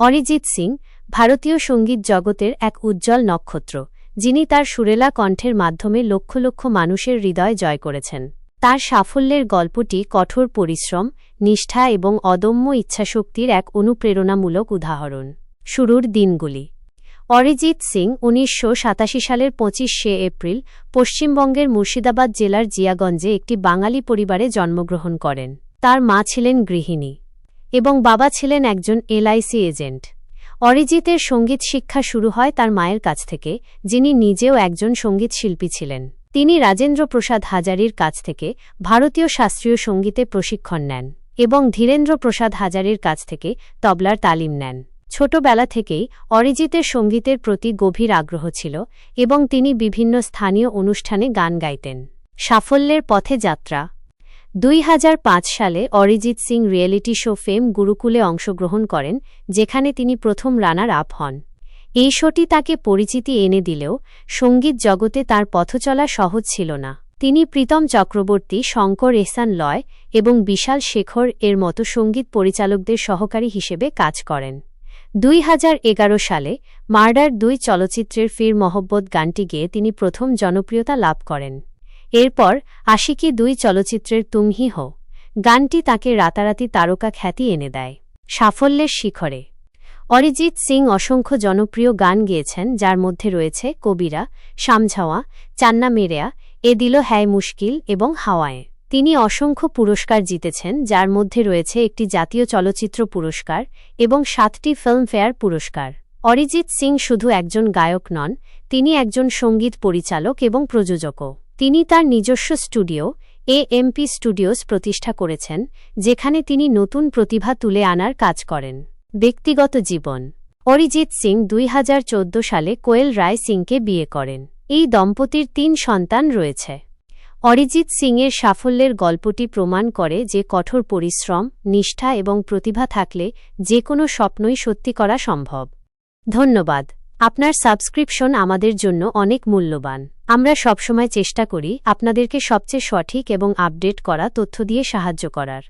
অরিজিৎ সিং, ভারতীয় সংগীত জগতের এক উজ্জ্বল নক্ষত্র, যিনি তার সুরেলা কণ্ঠের মাধ্যমে লক্ষ লক্ষ মানুষের হৃদয় জয় করেছেন। তার সাফল্যের গল্পটি কঠোর পরিশ্রম, নিষ্ঠা এবং অদম্য ইচ্ছাশক্তির এক অনুপ্রেরণামূলক উদাহরণ। শুরুর দিনগুলি। অরিজিৎ সিং উনিশশো সাতাশি সালের পঁচিশে এপ্রিল পশ্চিমবঙ্গের মুর্শিদাবাদ জেলার জিয়াগঞ্জে একটি বাঙালি পরিবারে জন্মগ্রহণ করেন। তার মা ছিলেন গৃহিণী। এবং বাবা ছিলেন একজন এলআইসি এজেন্ট। অরিজিতের সংগীত শিক্ষা শুরু হয় তার মায়ের কাছ থেকে, যিনি নিজেও একজন সংগীত শিল্পী ছিলেন। তিনি রাজেন্দ্র প্রসাদ হাজারির কাছ থেকে ভারতীয় শাস্ত্রীয় সঙ্গীতে প্রশিক্ষণ নেন এবং ধীরেন্দ্র প্রসাদ হাজারির কাছ থেকে তবলার তালিম নেন। ছোটবেলা থেকেই অরিজিতের সঙ্গীতের প্রতি গভীর আগ্রহ ছিল এবং তিনি বিভিন্ন স্থানীয় অনুষ্ঠানে গান গাইতেন। সাফল্যের পথে যাত্রা দুই হাজার পাঁচ সালে Arijit Singh reality show fame গুরুকুলে অংশগ্রহণ করেন, যেখানে তিনি প্রথম রানার আপ হন। এই শোটি তাকে পরিচিতি এনে দিলেও, সংগীত জগতে তার পথচলা সহজ ছিল না। তিনি প্রীতম চক্রবর্তী, শঙ্কর এহসান লয় এবং বিশাল শেখর এর মতো সংগীত পরিচালকদের সহকারী হিসেবে কাজ করেন। দুই হাজার এগারো সালে মার্ডার দুই চলচ্চিত্রের ফির মহব্বত গানটি গেয়ে তিনি প্রথম জনপ্রিয়তা লাভ করেন। এরপর আশিকি দুই চলচ্চিত্রের তুমহি হো গানটি তাকে রাতারাতি তারকা খ্যাতি এনে দেয়। সাফল্যের শিখরে। অরিজিৎ সিং অসংখ্য জনপ্রিয় গান গেয়েছেন, যার মধ্যে রয়েছে কবিরা, সামঝাওয়া, চান্না মেরেয়া, এ দিল হ্যায় মুশকিল এবং হাওয়ায়। তিনি অসংখ্য পুরস্কার জিতেছেন, যার মধ্যে রয়েছে একটি জাতীয় চলচ্চিত্র পুরস্কার এবং সাতটি ফিল্মফেয়ার পুরস্কার। অরিজিৎ সিং শুধু একজন গায়ক নন, তিনি একজন সংগীত পরিচালক এবং প্রযোজকও। তিনি তার নিজস্ব স্টুডিও এএমপি স্টুডিওস প্রতিষ্ঠা করেছেন, যেখানে তিনি নতুন প্রতিভা তুলে আনার কাজ করেন। ব্যক্তিগত জীবন। অরিজিৎ সিং দুই হাজার চৌদ্দ সালে কোয়েল রায় সিংকে বিয়ে করেন। এই দম্পতির তিন সন্তান রয়েছে। অরিজিৎ সিংয়ের সাফল্যের গল্পটি প্রমাণ করে যে কঠোর পরিশ্রম, নিষ্ঠা এবং প্রতিভা থাকলে যে কোনো স্বপ্নই সত্যি করা সম্ভব। ধন্যবাদ। আপনার সাবস্ক্রিপশন আমাদের জন্য অনেক মূল্যবান। আমরা সবসময় চেষ্টা করি আপনাদেরকে সবচেয়ে সঠিক এবং আপডেট করা তথ্য দিয়ে সাহায্য করার।